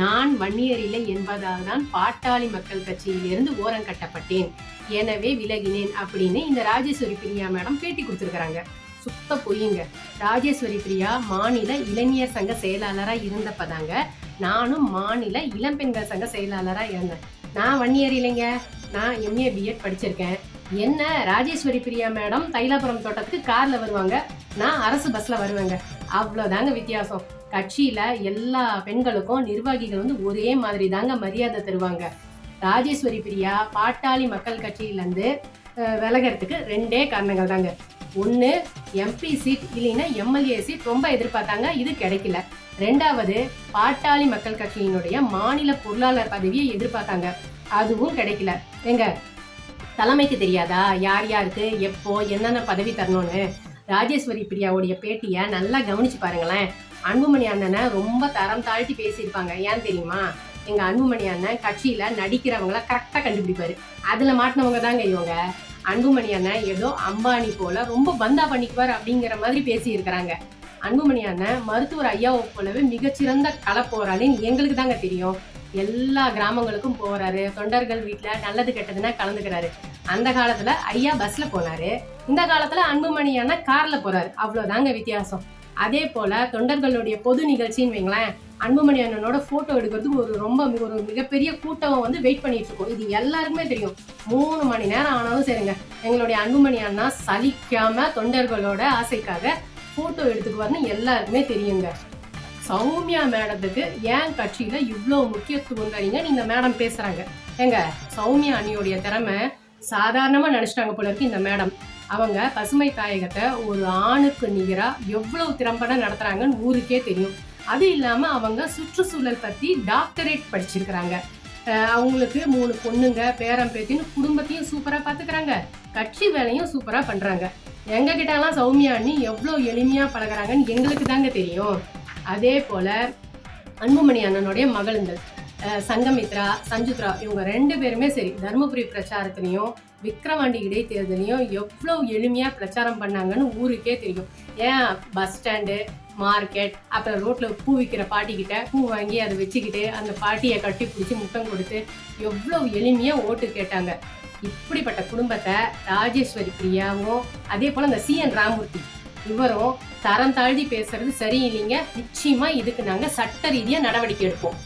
நான் வன்னியர் இல்லை என்பதால் தான் பாட்டாளி மக்கள் கட்சியிலிருந்து ஓரம் கட்டப்பட்டேன். எனவே விலகினேன் அப்படின்னு இந்த ராஜேஸ்வரி பிரியா மேடம் பேட்டி கொடுத்துருக்குறாங்க. சுத்த பொய்யுங்க ராஜேஸ்வரி பிரியா மாநில இளைஞர் சங்க செயலாளராக இருந்தப்பதாங்க நானும் மாநில இளம்பெண்கள் சங்க செயலாளராக இருந்தேன். நான் வன்னியர் இல்லைங்க. நான் எம்ஏ பிஎட் படிச்சிருக்கேன். என்ன? ராஜேஸ்வரி பிரியா மேடம் தைலாபுரம் தோட்டத்துக்கு கார்ல வருவாங்க. நான் அரசு பஸ்ல வருவேங்க. அவ்வளோதாங்க வித்தியாசம். கட்சியில எல்லா பெண்களுக்கும் நிர்வாகிகள் வந்து ஒரே மாதிரி தாங்க மரியாதை தருவாங்க. ராஜேஸ்வரி பிரியா பாட்டாளி மக்கள் கட்சியிலேருந்து விலகிறதுக்கு ரெண்டே காரணங்கள் தாங்க ஒன்று எம்பி சீட் இல்லைன்னா எம்எல்ஏ சீட் ரொம்ப எதிர்பார்த்தாங்க. இது கிடைக்கல. ரெண்டாவது பாட்டாளி மக்கள் கட்சியினுடைய மாநில பொருளாளர் பதவியை எதிர்பார்த்தாங்க. அதுவும் கிடைக்கல. எங்க தலைமைக்கு தெரியாதா? யார் யாருக்கு? எப்போ? என்னென்ன பதவி தரணும்னு? ராஜேஸ்வரி பிரியாவுடைய பேட்டியை நல்லா கவனிச்சு பாருங்களேன். அன்புமணி அண்ணனை ரொம்ப தரம் தாழ்த்தி பேசியிருப்பாங்க. ஏன் தெரியுமா? எங்கள் அன்புமணி அண்ணன் கட்சியில் நடிக்கிறவங்கள கரெக்டாக கண்டுபிடிப்பாரு. அதில் மாட்டினவங்க தாங்க இவங்க. அன்புமணி அண்ணன் ஏதோ அம்பானி போல ரொம்ப பந்தா பண்ணிக்குவார் அப்படிங்கிற மாதிரி பேசியிருக்கிறாங்க. அன்புமணி அண்ணன் மருத்துவர் ஐயாவை போலவே மிகச்சிறந்த கள எங்களுக்கு தாங்க தெரியும். எல்லா கிராமங்களுக்கும் போறாரு. தொண்டர்கள் வீட்டுல நல்லது கெட்டதுன்னா கலந்துக்கிறாரு. அந்த காலத்துல ஐயா பஸ்ல போனாரு. இந்த காலத்துல அன்புமணி அண்ணன் கார்ல போறாரு. அவ்வளவுதாங்க வித்தியாசம். அதே போல தொண்டர்களுடைய பொது நிகழ்ச்சின்னு வைங்களேன் அன்புமணி அண்ணனோட போட்டோ எடுக்கிறதுக்கு ஒரு ரொம்ப மிக- ஒரு மிகப்பெரிய கூட்டம் வந்து வெயிட் பண்ணிட்டு இருக்கோம் இது எல்லாருக்குமே தெரியும். மூணு மணி நேரம் ஆனாலும் சரிங்க. எங்களுடைய அன்புமணி அண்ணா சலிக்காம தொண்டர்களோட ஆசைக்காக போட்டோ எடுத்துக்குவாருன்னு எல்லாருக்குமே தெரியுங்க. சௌமியா மேடத்துக்கு ஏன் கட்சியில இவ்வளோ முக்கியத்துவம் தரீங்க இந்த மேடம் பேசுறாங்க. ஏங்க சௌமியா அணியோடைய திறமை சாதாரணமா நினைச்சிட்டாங்க போல இருக்கு இந்த மேடம். அவங்க பசுமை தாயகத்தை ஒரு ஆணுக்கு நிகரா எவ்வளவு திறம்பட நடத்துறாங்கன்னு ஊருக்கே தெரியும். அது இல்லாம அவங்க சுற்றுச்சூழல் பத்தி டாக்டரேட் படிச்சிருக்கிறாங்க. அவங்களுக்கு மூணு பொண்ணுங்க பேரம் பேத்தின்னு குடும்பத்தையும் சூப்பரா பாத்துக்கிறாங்க. கட்சி வேலையும் சூப்பரா பண்றாங்க. எங்க கிட்டலாம் சௌமியா அண்ணி எவ்வளோ எளிமையா பழகுறாங்கன்னு எங்களுக்கு தாங்க தெரியும். அதே போல அன்புமணி அண்ணனுடைய மகளுங்கள் சங்கமித்ரா சஞ்சுத்ரா இவங்க ரெண்டு பேருமே சரி தருமபுரி பிரச்சாரத்திலையும் விக்ரவாண்டி இடைத்தேர்தலையும் எவ்வளோ எளிமையாக பிரச்சாரம் பண்ணாங்கன்னு ஊருக்கே தெரியும். ஏன்? பஸ் ஸ்டாண்டு மார்க்கெட் அப்புறம் ரோட்டில் பூ விற்கிற பாட்டிக்கிட்ட பூ வாங்கி அதை வச்சுக்கிட்டு அந்த பாட்டியை கட்டி பிடிச்சி முத்தம் கொடுத்து எவ்வளோ எளிமையாக ஓட்டு கேட்டாங்க. இப்படிப்பட்ட குடும்பத்தை ராஜேஸ்வரி பிரியாவும் அதே போல் அந்த சி என் ராமூர்த்தி இவரும் தரம் தாழ்த்தி பேசுறது சரியில்லைங்க. நிச்சயமா இதுக்கு நாங்க சட்ட ரீதியா நடவடிக்கை எடுப்போம்.